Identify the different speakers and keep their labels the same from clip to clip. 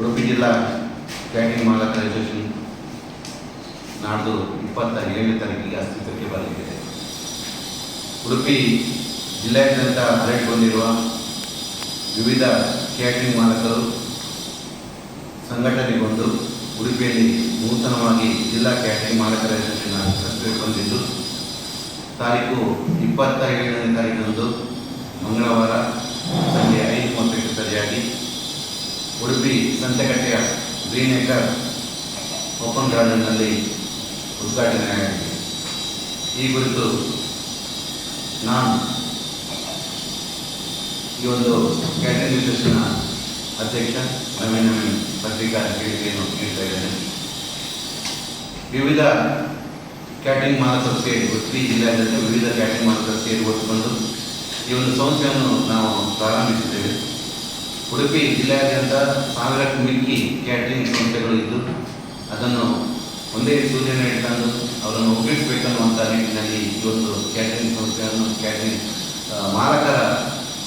Speaker 1: ಉಡುಪಿ ಜಿಲ್ಲಾ canteen ಮಾಲಕರ association ನಾಡ್ದು ಇಪ್ಪತ್ತ ಏಳನೇ ತಾರೀಕಿಗೆ ಅಸ್ತಿತ್ವಕ್ಕೆ ಬರಲಿದೆ ಉಡುಪಿ ಜಿಲ್ಲೆಯಾದ್ಯಂತ ಹರಡಿಕೊಂಡಿರುವ ವಿವಿಧ ಕ್ಯಾಟರಿಂಗ್ ಮಾಲಕರು ಸಂಘಟನೆಗೊಂಡು ಉಡುಪಿಯಲ್ಲಿ ನೂತನವಾಗಿ ಜಿಲ್ಲಾ ಕ್ಯಾಟರಿಂಗ್ ಮಾಲಕರ ಅಸೋಸಿಯೇಷನ್ ಬಂದಿದ್ದು. ತಾರೀಕು ಇಪ್ಪತ್ತ ಏಳನೇ ತಾರೀಕಿನಂದು ಮಂಗಳವಾರ ಸಂಜೆ ಐದು ಮೂವತ್ತಕ್ಕೆ ಸರಿಯಾಗಿ ಉಡುಪಿ ಸಂತೆಕಟ್ಟೆಯ ಗ್ರೀನ್ ಏಕರ್ ಓಪನ್ ಗಾರ್ಡನ್ನಲ್ಲಿ ಉದ್ಘಾಟನೆಯಾಗಿದೆ ಈ ಕುರಿತು ನಾನು ಈ ಒಂದು ಕ್ಯಾಟರಿಂಗ್ ಅಸೋಸಿಯೇಷನ್ನ ಅಧ್ಯಕ್ಷ ನವೀನ್ ನವೀನ್ ಪತ್ರಿಕಾ ಹೇಳಿಕೆಯನ್ನು ನೀಡ್ತಾ ಇದ್ದೇನೆ. ವಿವಿಧ ಕ್ಯಾಟರಿಂಗ್ ಮಾಲಕರು ಸೇರಿ ಉಡುಪಿ ಜಿಲ್ಲೆಯಾದ್ಯಂತ ವಿವಿಧ ಕ್ಯಾಟರಿಂಗ್ ಮಾಲಕರು ಸೇರಿ ಹೊತ್ತುಕೊಂಡು ಈ ಒಂದು ಸಂಸ್ಥೆಯನ್ನು ನಾವು ಉಡುಪಿ ಜಿಲ್ಲೆಯಾದ್ಯಂತ ಸಾವಿರಕ್ಕೂ ಮಿಕ್ಕಿ ಕ್ಯಾಟರಿಂಗ್ ಸಂಸ್ಥೆಗಳು ಇದ್ದು, ಅದನ್ನು ಒಂದೇ ಸೂಚನೆ ಇಟ್ಕೊಂಡು ಅವರನ್ನು ಒಪ್ಪಿಸಬೇಕನ್ನುವಂಥ ನಿಟ್ಟಿನಲ್ಲಿ ಒಂದು ಕ್ಯಾಟರಿಂಗ್ ಸಂಸ್ಥೆಯನ್ನು ಕ್ಯಾಟ್ರಿಂಗ್ ಮಾಲಕರ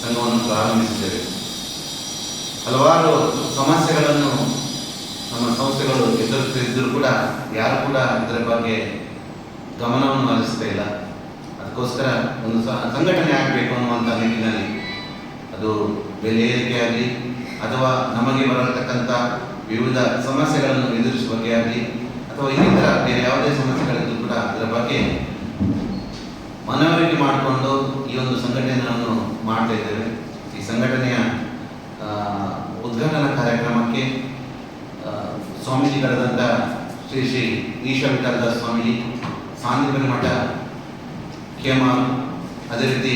Speaker 1: ಸಂಘವನ್ನು ಪ್ರಾರಂಭಿಸಿದ್ದೇವೆ. ಹಲವಾರು ಸಮಸ್ಯೆಗಳನ್ನು ನಮ್ಮ ಸಂಸ್ಥೆಗಳು ಎದುರಿಸುತ್ತಿದ್ದರೂ ಕೂಡ ಯಾರು ಕೂಡ ಇದರ ಬಗ್ಗೆ ಗಮನವನ್ನು ಹರಿಸ್ತಾ ಇಲ್ಲ. ಅದಕ್ಕೋಸ್ಕರ ಒಂದು ಸಂಘಟನೆ ಆಗಬೇಕು ಅನ್ನುವಂಥ ನಿಟ್ಟಿನಲ್ಲಿ ಅದು ಬೆಲೆ ಆಗಲಿ, ಅಥವಾ ನಮಗೆ ಬರತಕ್ಕಂಥ ವಿವಿಧ ಸಮಸ್ಯೆಗಳನ್ನು ಎದುರಿಸುವ ಬಗ್ಗೆ ಆಗಲಿ, ಅಥವಾ ಇನ್ನಿತರ ಬೇರೆ ಯಾವುದೇ ಸಮಸ್ಯೆಗಳಿದ್ದರೂ ಕೂಡ ಅದರ ಬಗ್ಗೆ ಮನವರಿಕೆ ಮಾಡಿಕೊಂಡು ಈ ಒಂದು ಸಂಘಟನೆಯನ್ನು ಮಾಡ್ತಾ ಇದ್ದೇವೆ. ಈ ಸಂಘಟನೆಯ ಉದ್ಘಾಟನಾ ಕಾರ್ಯಕ್ರಮಕ್ಕೆ ಸ್ವಾಮೀಜಿಗಳಾದಂಥ ಶ್ರೀ ಶ್ರೀ ಈಶ ವಿಠಲದಾಸ್ ಸ್ವಾಮೀಜಿ ಸಾಂದೀಪನಿ ಮಠ ಕೇಮಾಲ್ ಅದೇ ರೀತಿ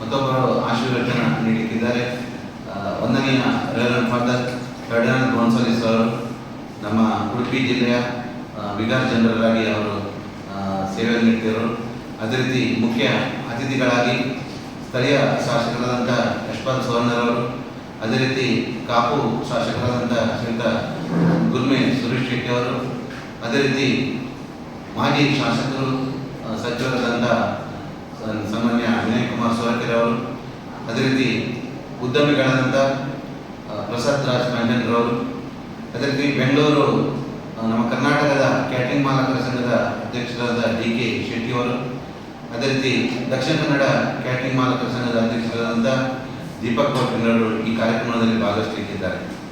Speaker 1: ಮತ್ತೊಬ್ಬರು ಆಶೀರ್ವಚನ ನೀಡಲಿಕ್ಕಿದ್ದಾರೆ. ವಂದನೀಯ ರೇವನ್ ಫಾದರ್ ಫರ್ಡಿನಾಂಡ್ ಗೋನ್ಸಾಲಿಸ್ ಅವರು ನಮ್ಮ ಉಡುಪಿ ಜಿಲ್ಲೆಯ ವಿಗಾರ್ ಆಗಿ ಅವರು ಸೇವೆ ನೀಡ್ತಿದ್ರು ಅದೇ ರೀತಿ ಮುಖ್ಯ ಅತಿಥಿಗಳಾಗಿ ಸ್ಥಳೀಯ ಶಾಸಕರಾದಂಥ ಯಶ್ಪಾಲ್ ಸುವರ್ಣರವರು ಅದೇ ರೀತಿ ಕಾಪು ಶಾಸಕರಾದಂಥ ಶ್ರೀಯುತ ಗುರ್ಮೆ ಸುರೇಶ್ ಶೆಟ್ಟಿ ಅವರು, ಅದೇ ರೀತಿ ಮಾಜಿ ಶಾಸಕರು ಸಚಿವರಾದಂಥ ಸನ್ಮಾನ್ಯ ವಿನಯ್ ಕುಮಾರ್ ಸೋರಕೆರೆ ಅದೇ ರೀತಿ ಉದ್ಯಮಿಗಳಾದಂಥ ಪ್ರಸಾದ್ ರಾಜ್ ಮಂಜನ್ರವರು ಅದೇ ರೀತಿ ಬೆಂಗಳೂರು ನಮ್ಮ ಕರ್ನಾಟಕದ ಕ್ಯಾಟಿಂಗ್ ಮಾಲಕರ ಸಂಘದ ಅಧ್ಯಕ್ಷರಾದ ಡಿ ಕೆ ಶೆಟ್ಟಿಯವರು ಅದೇ ರೀತಿ ದಕ್ಷಿಣ ಕನ್ನಡ ಕ್ಯಾಟಿಂಗ್ ಮಾಲಕರ ಸಂಘದ ಅಧ್ಯಕ್ಷರಾದಂಥ ದೀಪಕ್ ಅವರು ಈ ಕಾರ್ಯಕ್ರಮದಲ್ಲಿ ಭಾಗವಹಿಸಲಿಕ್ಕಿದ್ದಾರೆ